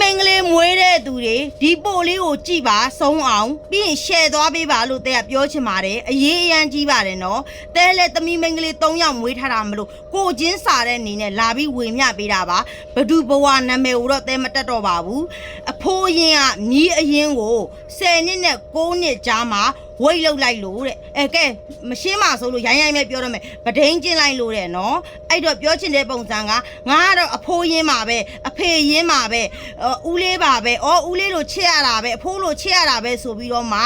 မင်္ဂလေးမွေးတဲ့သူတွေဒီပို့လေးကိုကြည်ပါဆုံးအောင်ပြီးရင် share သွားပေးပါလို့တဲ့ကပြောချင်ပါတယ်အရေးအရန်ကြီးပါတယ်နော်တဲလဲသမီးမင်္ဂလေး၃ယောက်မွေးထားတာမလို့ကိုချင်းစာတဲ့အနေနဲ့လာပြီးဝေမျှပေးတာပါဘဒုဘဝနာမည်ကိုတော့တဲမတက်တော့ပါဘူးအဖိုးရင်ကမြီးအရင်ကို10နှစ်နဲ့9နှစ်ကြားမှာ ဝိတ်လောက်လိုက်လို့တဲ့အဲကဲမရှင်းပါဆိုလို့ရိုင်းရိုင်းပဲပြောတော့မယ်ဗဒိန်းကျင်းလိုက်လို့တဲ့နော်အဲ့တော့ပြောချင်တဲ့ပုံစံကငါကတော့အဖိုးရင်းပါပဲအဖေရင်းပါပဲအော်ဦးလေးပါပဲအော်ဦးလေးလိုချစ်ရတာပဲအဖိုးလိုချစ်ရတာပဲဆိုပြီးတော့မှ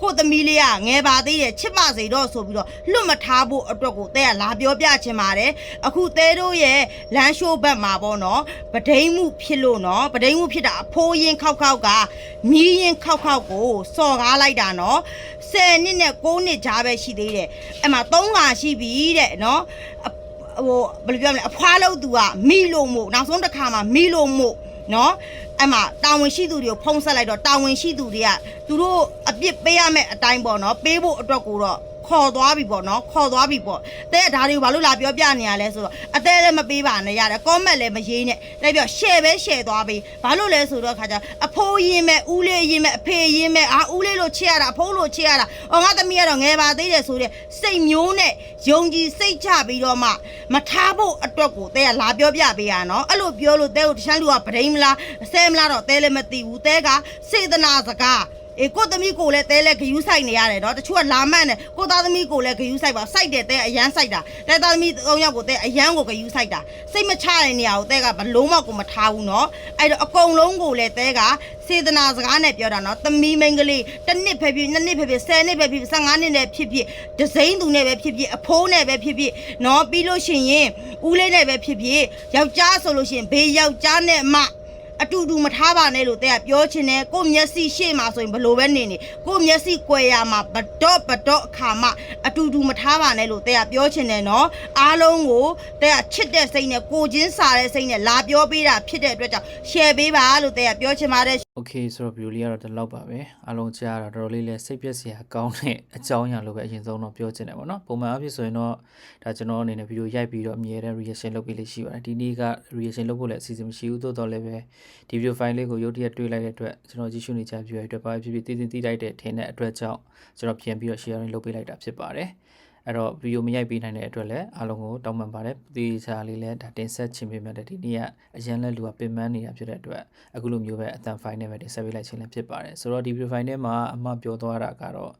ကိုယ့်သမီးလေးကငယ်ပါသေးတယ်ချစ်ပါစေတော့ဆိုပြီးတော့လွတ်မထားဖို့အတွက်ကိုတဲ့ကလာပြောပြချင်ပါတယ်အခုတဲတို့ရဲ့လမ်းရှိုးဘက်မှာပေါ့နော်ဗဒိန်းမှုဖြစ်လို့နော်ဗဒိန်းမှုဖြစ်တာအဖိုးရင်းခောက်ခောက်ကမြီးရင်ခောက်ခောက်ကိုစော်ကားလိုက်တာနော်10နှစ်နဲ့9နှစ်ကြားပဲရှိသေးတယ်အဲ့မှာ3ခါရှိပြီတဲ့နော်အဟိုဘယ်လိုပြောမလဲအဖွားလို့သူကမိလို့မို့နောက်ဆုံးတစ်ခါမှာမိလို့မို့နော်အဲ့မှာတာဝန်ရှိသူတွေကိုဖုံးဆက်လိုက်တော့တာဝန်ရှိသူတွေကသူတို့အပြစ်ပေးရမယ့်အတိုင်းပေါ့နော်ပေးဖို့အတွက်ကိုတော့ ခေါ်သွားပြီပေါ့နော်ခေါ်သွားပြီပေါ့တဲ့ဒါတွေကိုဘာလို့လာပြောပြနေရလဲဆိုတော့အသေးလည်းမပေးပါနဲ့ရတယ် comment လည်းမရေးနဲ့တဲ့ပြော share ပဲ share သွားပေးဘာလို့လဲဆိုတော့ခါကျအဖိုးရင်းမဲ့ဦးလေးရင်းမဲ့အဖေရင်းမဲ့အာဦးလေးလို့ချစ်ရတာအဖိုးလို့ချစ်ရတာအော်ငါသမီးကတော့ငယ်ပါသေးတယ်ဆိုတဲ့စိတ်မျိုးနဲ့ယုံကြည်စိတ်ချပြီးတော့မှမထားဖို့အတွက်ကိုတဲ့ကလာပြောပြပေးရနော်အဲ့လိုပြောလို့တဲ့ကိုတခြားလူကဗဒိန်မလားဆဲမလားတော့တဲလည်းမသိဘူးတဲကစေတနာစကား အေးကိုသမီးကိုလည်းတဲလဲဂယူးဆိုင်နေရတယ်နော်တချို့ကလာမန့်တယ်ကိုသားသမီးကိုလည်းဂယူးဆိုင်ပါစိုက်တယ်တဲအရန်စိုက်တာတဲသားသမီး၃ယောက်ကိုတဲအရန်ကိုဂယူးဆိုင်တာစိတ်မချတဲ့နေရာကိုတဲကဘလုံးမကိုမထားဘူးနော်အဲ့တော့အကုန်လုံးကိုလည်းတဲကစေတနာစကားနဲ့ပြောတာနော်သမီးမိန်းကလေးတစ်နှစ်ပဲဖြစ်နှစ်နှစ်ပဲဖြစ်ဆယ်နှစ်ပဲဖြစ်ဖြစ်15နှစ်နဲ့ဖြစ်ဖြစ်ဒဇိမ့်သူနဲ့ပဲဖြစ်ဖြစ်အဖိုးနဲ့ပဲဖြစ်ဖြစ်နော်ပြီးလို့ရှိရင်ဦးလေးနဲ့ပဲဖြစ်ဖြစ်ယောက်ျားဆိုလို့ရှိရင်ဘေးယောက်ျားနဲ့မှ အတူတူမထားပါနဲ့လို့တဲ့ကပြောချင်တယ်ကိုမျက်စိရှေ့မှာဆိုရင်ဘလို့ပဲနေနေကိုမျက်စိကွယ်ရမှာဘတော့ဘတော့အခါမှအတူတူမထားပါနဲ့လို့တဲ့ကပြောချင်တယ်နော်အားလုံးကိုတဲ့ကချစ်တဲ့စိတ်နဲ့ကိုချင်းစားတဲ့စိတ်နဲ့လာပြောပေးတာဖြစ်တဲ့အတွက်ကြောင့် share ပေးပါလို့တဲ့ကပြောချင်ပါတယ် Okay ဆိုတော့ view လေးကတော့ဒီလောက်ပါပဲအားလုံးကြားရတာတော်တော်လေးလဲစိတ်ပြည့်စရာကောင်းတဲ့အကြောင်းအရာလိုပဲအရင်ဆုံးတော့ပြောချင်တယ်ပေါ့နော်ပုံမှန်အဖြစ်ဆိုရင်တော့ဒါကျွန်တော်အနေနဲ့ video ရိုက်ပြီးတော့အမြဲတမ်း reaction လုပ်ပေးလေးရှိပါတယ်ဒီနေ့က reaction လုပ်ဖို့လည်းအစီအစဉ်မရှိဘူးသို့တော်လည်းပဲဒီ video file လေးကိုရုပ်တရက်တွေ့လိုက်တဲ့အတွက်ကျွန်တော်ကြည့်ရှုနေကြ view တွေအတွက်ပါဖြစ်ဖြစ်တည်တည်တည်လိုက်တဲ့ထင်တဲ့အတွက်ကြောင့်ကျွန်တော်ပြန်ပြီးတော့ sharing လုပ်ပေးလိုက်တာဖြစ်ပါတယ်အဲ့တော့ဗီဒီယိုမရိုက်ပေးနိုင်တဲ့အတွက်လည်းအားလုံးကိုတောင်းပန်ပါတယ်ဒီချာလေးလည်းဒါတင်ဆက်ချင်ပေးမယ်တဲ့ဒီနေ့ကအရန်လဲလူကပင်ပန်းနေတာဖြစ်တဲ့အတွက်အခုလိုမျိုးပဲအတန်ဖိုင်နဲ့ပဲတင်ဆက်ပေးလိုက်ခြင်းလည်းဖြစ်ပါတယ်ဆိုတော့ဒီဗီဒီယိုဖိုင်ထဲမှာအမပြောသွားတာကတော့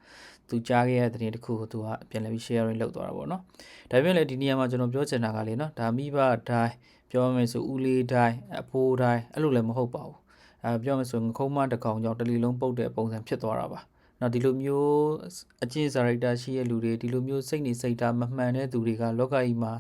သူကြားခဲ့တဲ့တဲ့တစ်ခုကိုသူကပြန်လည်ပြီး sharing လုပ်သွားတာပေါ့နော်ဒါပေမဲ့လည်းဒီနေရာမှာကျွန်တော်ပြောချင်တာကလေနော်ဒါမိဘတိုင်းပြောမယ်ဆိုဦးလေးတိုင်းအဖိုးတိုင်းအဲ့လိုလည်းမဟုတ်ပါဘူးအဲပြောမယ်ဆိုငခုံးမတစ်ကောင်ကြောင့်တစ်လီလုံးပုတ်တဲ့ပုံစံဖြစ်သွားတာပါနော်ဒီလိုမျိုးအကျင့်စာရိုက်တာရှိတဲ့လူတွေဒီလိုမျိုးစိတ်နေစိတ်ထားမမှန်တဲ့သူတွေကလောကကြီးမှာ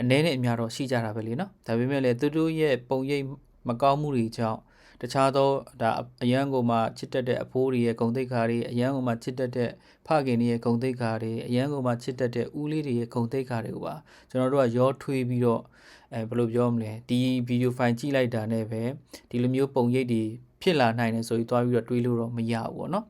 အနည်းနဲ့အများတော့ရှိကြတာပဲလေနော်ဒါပေမဲ့လည်းသူတို့ရဲ့ပုံရိပ်မကောင်းမှုတွေကြောင့် တခြားသောဒါအရန်ကိုမှချစ်တတ်တဲ့အဖိုးတွေရဲ့ဂုံတိတ်ခါတွေအရန်ကိုမှချစ်တတ်တဲ့ဖခင်တွေရဲ့ဂုံတိတ်ခါတွေအရန်ကိုမှချစ်တတ်တဲ့ဦးလေးတွေရဲ့ဂုံတိတ်ခါတွေကိုပါကျွန်တော်တို့ကရောထွေးပြီးတော့အဲဘယ်လိုပြောမလဲဒီဗီဒီယိုဖိုင်ကြည့်လိုက်တာနဲ့ပဲဒီလိုမျိုးပုံရိပ်တွေဖြစ်လာနိုင်တယ်ဆိုပြီးသွားပြီးတော့တွေးလို့တော့မရဘူးပေါ့နော်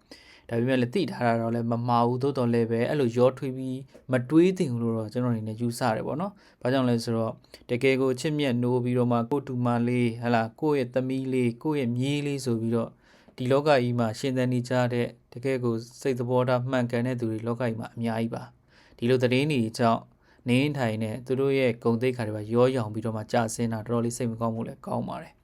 ဒါပေမဲ့လည်းသိထားတာတော့လည်းမမှားဘူးသို့တော်လည်းပဲအဲ့လိုရောထွေးပြီးမတွေးသင့်ဘူးလို့တော့ကျွန်တော်အနေနဲ့ယူဆရတယ်ပေါ့နော်။ဘာကြောင့်လဲဆိုတော့တကယ်ကိုချစ်မြတ်နိုးပြီးတော့မှကိုယ့်တူမလေးဟလာကိုယ့်ရဲ့သမီးလေးကိုယ့်ရဲ့မြေးလေးဆိုပြီးတော့ဒီလောကကြီးမှာရှင်သန်နေကြတဲ့တကယ်ကိုစိတ်သဘောထားမှန်ကန်တဲ့သူတွေလောကကြီးမှာအများကြီးပါ။ဒီလိုသတင်းတွေကြောင့်နင်းထိုင်နဲ့သူတို့ရဲ့ဂုံတိတ်ခါတွေပါရောရောင်ပြီးတော့မှကြာစင်းတာတော်တော်လေးစိတ်မကောင်းမှုလည်းကောင်းပါတယ်။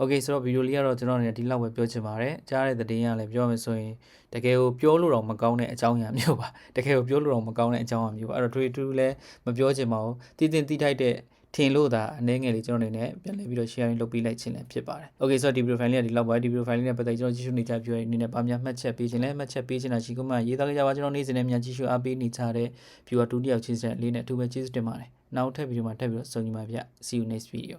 Okay ဆိုတော့ဗီဒီယိုလေးကတော့ကျွန်တော်အနေနဲ့ဒီလောက်ပဲပြောချင်ပါတယ်ကြားတဲ့သတင်းရလည်းပြောမယ်ဆိုရင်တကယ်ကိုပြောလို့တော့မကောင်းတဲ့အကြောင်းအရာမျိုးပါတကယ်ကိုပြောလို့တော့မကောင်းတဲ့အကြောင်းအရာမျိုးပါအဲ့တော့ trade true လည်းမပြောချင်ပါဘူးတည်တင်တိထိုက်တဲ့ထင်လို့ဒါအနေငယ်လေးကျွန်တော်အနေနဲ့ပြန်လည်ပြီးတော့ sharing လုပ်ပေးလိုက်ခြင်းလည်းဖြစ်ပါတယ်။ Okay ဆိုတော့ဒီ profile လေးကဒီလောက်ပါဒီ profile လေးနဲ့ပတ်သက်ကျွန်တော်ကြည့်ရှုနေကြပြောရင်အနေနဲ့ပါများမှတ်ချက်ပေးခြင်းလည်းမှတ်ချက်ပေးခြင်းတာရှိကမှရေးသားကြပါကျွန်တော်နေ့စဉ်နဲ့မြန်ကြည့်ရှုအားပေးနေကြတဲ့ viewer 2တယောက်ချင်းစက်လေးနဲ့အထူးပဲကျေးဇူးတင်ပါတယ်။နောက်ထပ်ဗီဒီယိုမှာထပ်ပြီးတော့ဆုံညီပါဗျ။ See you next video.